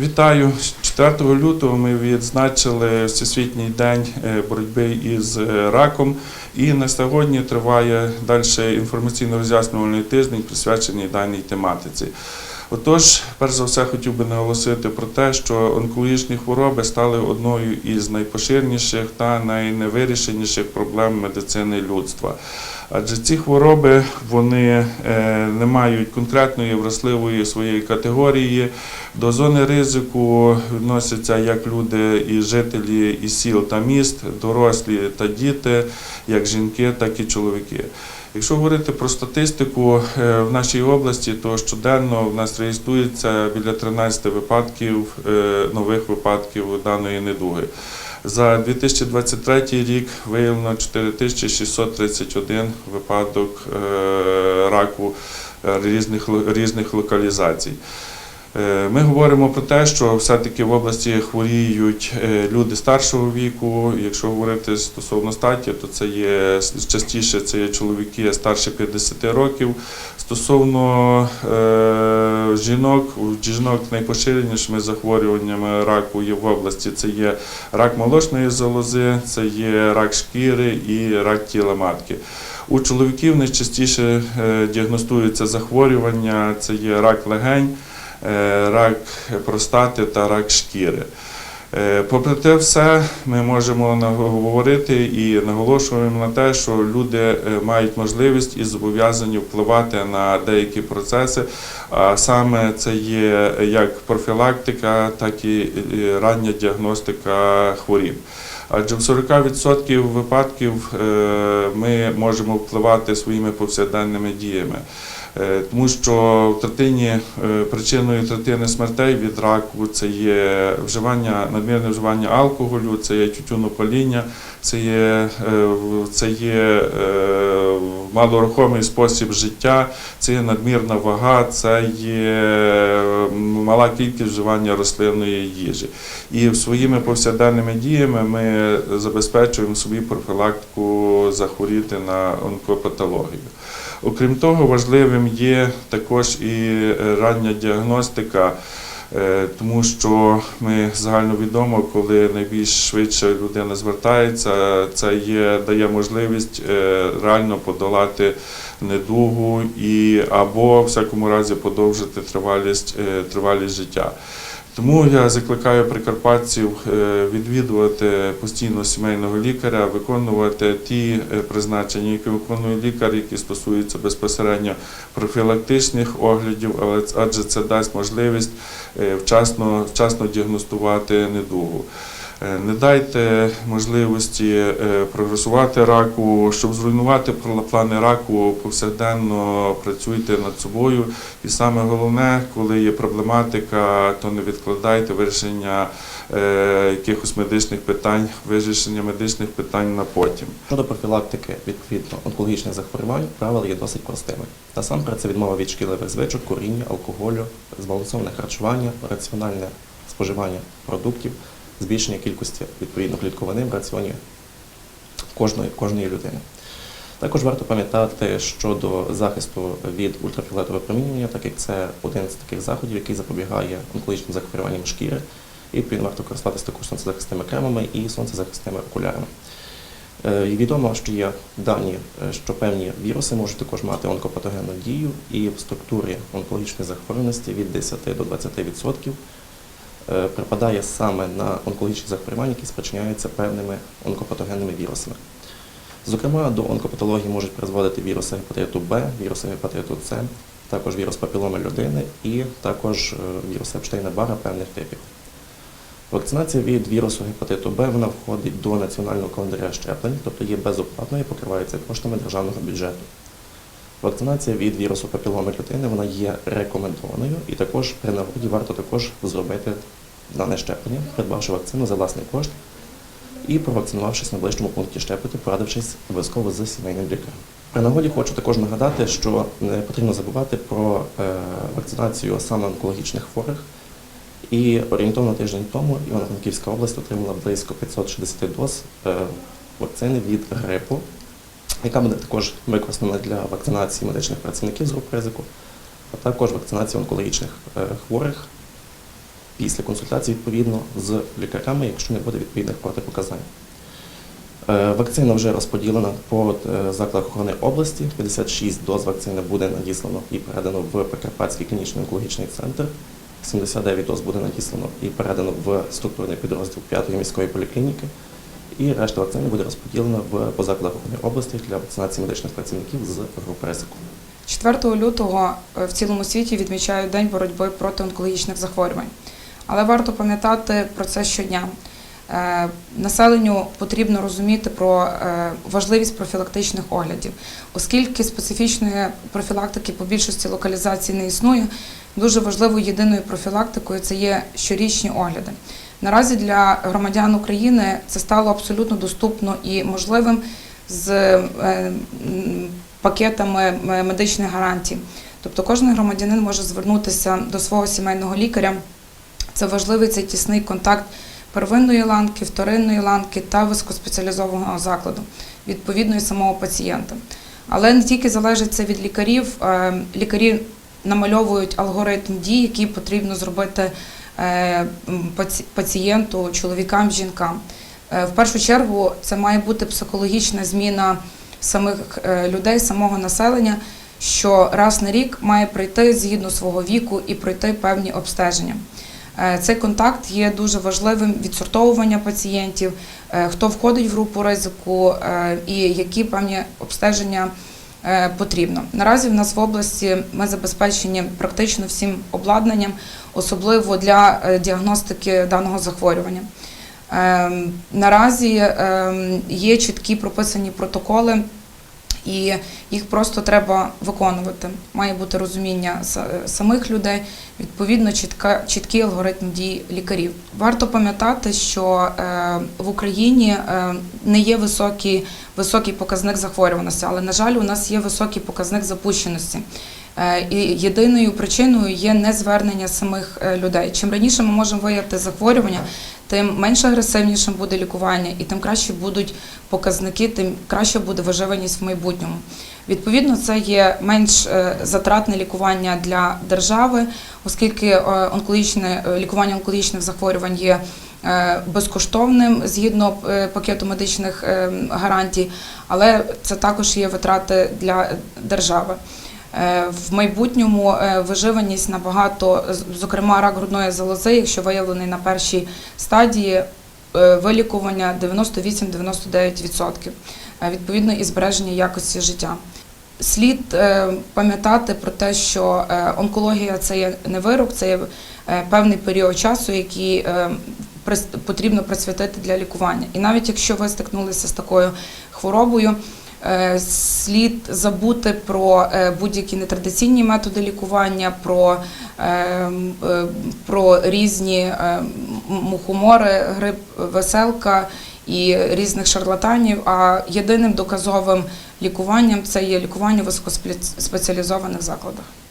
Вітаю 4 лютого. Ми відзначили Всесвітній день е, боротьби із е, раком. І на сьогодні триває далі інформаційно-роз'яснювальний тиждень, присвячений даній тематиці. Отож, перш за все, хотів би наголосити про те, що онкологічні хвороби стали одною із найпоширеніших та найневирішеніших проблем медицини людства. Адже ці хвороби вони е, не мають конкретної вразливої своєї категорії. До зони ризику відносяться як люди і жителі і сіл та міст, дорослі та діти, як жінки, так і чоловіки. Якщо говорити про статистику е, в нашій області, то щоденно в нас реєструється біля 13 випадків е, нових випадків даної недуги. За 2023 рік виявлено 4631 випадок е, раку різних, різних локалізацій. Е, Ми говоримо про те, що все-таки в області хворіють е, люди старшого віку. Якщо говорити стосовно статі, то це є частіше це є чоловіки старше 50 років. Стосовно е, жінок, у жінок найпоширенішими захворюваннями раку є в області. Це є рак молочної залози, це є рак шкіри і рак тіла матки. У чоловіків найчастіше е, діагностуються захворювання, це є рак легень, рак простати та рак шкіри. Е, Попри те все, ми можемо говорити і наголошуємо на те, що люди е, мають можливість і зобов'язані впливати на деякі процеси, а саме це є як профілактика, так і е, рання діагностика хворіб. Адже в 40% випадків е, ми можемо впливати своїми повсякденними діями. Е, Тому що в третині е, причиною третини смертей від раку це є вживання, надмірне вживання алкоголю, це є тютюнопаління, це є, це є малорухомий спосіб життя, це є надмірна вага, це є мала кількість вживання рослинної їжі. І своїми повсякденними діями ми забезпечуємо собі профілактику захворіти на онкопатологію. Окрім того, важливим є також і е, рання діагностика, тому що ми загальновідомо, коли найбільш швидше людина звертається, це є, дає можливість е, реально подолати недугу і або в всякому разі подовжити тривалість, е, тривалість життя. Тому я закликаю прикарпатців е, відвідувати постійно сімейного лікаря, виконувати ті е, призначення, які виконує лікар, які стосуються безпосередньо профілактичних оглядів, але адже це дасть можливість е, вчасно, вчасно діагностувати недугу. Е, Не дайте можливості е, прогресувати раку, щоб зруйнувати плани раку, повсякденно працюйте над собою. І саме головне, коли є проблематика, то не відкладайте вирішення е, якихось медичних питань, вирішення медичних питань на потім. Щодо профілактики відповідно онкологічних захворювань, правила є досить простими. Насамперед це відмова від шкідливих звичок, куріння, алкоголю, збалансоване харчування, раціональне споживання продуктів, збільшення кількості відповідно клітковини в раціоні кожної, кожної людини. Також варто пам'ятати щодо захисту від ультрафіолетового промінювання, так як це один з таких заходів, який запобігає онкологічним захворюванням шкіри. І відповідно варто користуватися також сонцезахисними кремами і сонцезахисними окулярами. Е, Відомо, що є дані, е, що певні віруси можуть також мати онкопатогенну дію, і в структурі онкологічної захворюваності від 10 до 20% е, припадає саме на онкологічні захворювання, які спричиняються певними онкопатогенними вірусами. Зокрема, до онкопатології можуть призводити віруси гепатиту Б, віруси гепатиту С, також вірус папіломи людини і також е, вірус Епштейна-Бара певних типів. Вакцинація від вірусу гепатиту Б вона входить до національного календаря щеплень, тобто є безоплатною і покривається коштами державного бюджету. Вакцинація від вірусу папіломи людини вона є рекомендованою і також при нагоді варто також зробити дане щеплення, придбавши вакцину за власний кошт і провакцинувавшись на ближчому пункті щеплення, порадившись обов'язково з сімейним лікарем. При нагоді хочу також нагадати, що не потрібно забувати про е, вакцинацію саме онкологічних хворих. І орієнтовно тиждень тому Івано-Франківська область отримала близько 560 доз е, вакцини від грипу, яка буде також використана для вакцинації медичних працівників з груп ризику, а також вакцинації онкологічних е, хворих після консультації відповідно з лікарями, якщо не буде відповідних протипоказань. Е, Вакцина вже розподілена по е, закладах охорони області. 56 доз вакцини буде надіслано і передано в Прикарпатський клінічний онкологічний центр. 79 доз буде надіслано і передано в структурний підрозділ 5-ї міської поліклініки. І решта вакцини буде розподілена в по закладах охорони області для вакцинації медичних працівників з групи ризику. 4 лютого е, в цілому світі відмічають День боротьби проти онкологічних захворювань. Але варто пам'ятати про це щодня. Е, Населенню потрібно розуміти про е, важливість профілактичних оглядів, оскільки специфічної профілактики по більшості локалізацій не існує. Дуже важливою єдиною профілактикою це є щорічні огляди. Наразі для громадян України це стало абсолютно доступно і можливим з е, пакетами е, медичних гарантій. Тобто кожен громадянин може звернутися до свого сімейного лікаря. Це важливий цей тісний контакт первинної ланки, вторинної ланки та високоспеціалізованого закладу, відповідно і самого пацієнта. Але не тільки залежить це від лікарів, е, лікарі намальовують алгоритм дій, який потрібно зробити пацієнту, чоловікам, жінкам. Е, В першу чергу це має бути психологічна зміна самих е, людей, самого населення, що раз на рік має прийти згідно свого віку і пройти певні обстеження. Е, Цей контакт є дуже важливим відсортовування пацієнтів, е, хто входить в групу ризику е, і які певні обстеження е, потрібно. Наразі в нас в області ми забезпечені практично всім обладнанням, особливо для е, діагностики даного захворювання. Ем, Наразі ем, є чіткі прописані протоколи, і їх просто треба виконувати. Має бути розуміння самих людей, відповідно, чітка, чіткий алгоритм дій лікарів. Варто пам'ятати, що е, в Україні е, не є високий, високий показник захворюваності, але, на жаль, у нас є високий показник запущеності. Е, І єдиною причиною є незвернення самих е, людей. Чим раніше ми можемо виявити захворювання, тим менш агресивнішим буде лікування, і тим краще будуть показники, тим краще буде виживаність в майбутньому. Відповідно, це є менш е, затратне лікування для держави, оскільки е, онкологічне е, лікування онкологічних захворювань є безкоштовним згідно пакету медичних гарантій, але це також є витрати для держави. В майбутньому виживаність набагато, зокрема рак грудної залози, якщо виявлений на першій стадії, вилікування 98-99%, Е, відповідно і збереження якості життя. Слід е, пам'ятати про те, що е, онкологія це є не вирок, це є е, певний період часу, який потрібно присвятити для лікування. І навіть якщо ви стикнулися з такою хворобою, слід забути про будь-які нетрадиційні методи лікування, про, про різні мухомори, грип, веселка і різних шарлатанів. А єдиним доказовим лікуванням це є лікування в високоспеціалізованих закладах.